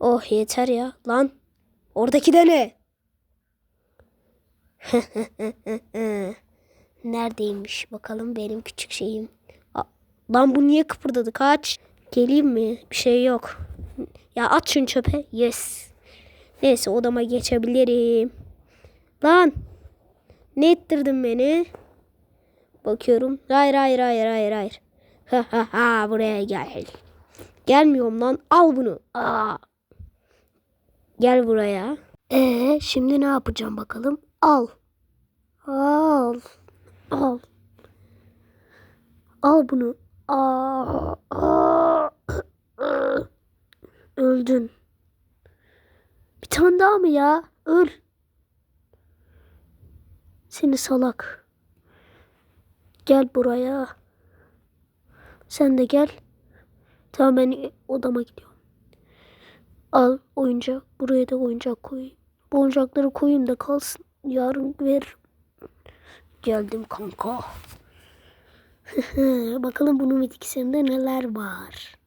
Oh yeter ya. Lan. Oradaki de ne? Neredeymiş bakalım benim küçük şeyim. A- Lan bu niye kıpırdadı? Kaç. Geleyim mi? Bir şey yok. Ya at şunu çöpe. Yes. Neyse odama geçebilirim. Lan. Ne ettirdin beni? Bakıyorum. Hayır hayır hayır hayır hayır. Ha ha ha buraya gel. Gelmiyorum lan. Al bunu. Aa. Gel buraya. Ee şimdi ne yapacağım bakalım? Al. Al. Al. Al bunu. Aa, aa. Öldün. Bir tane daha mı ya? Öl. Seni salak. Gel buraya. Sen de gel. Tamam ben odama gidiyorum. Al oyuncak. Buraya da oyuncak koyayım. Bu oyuncakları koyayım da kalsın. Yarın veririm. Geldim kanka. Bakalım bunun bitkisinde neler var.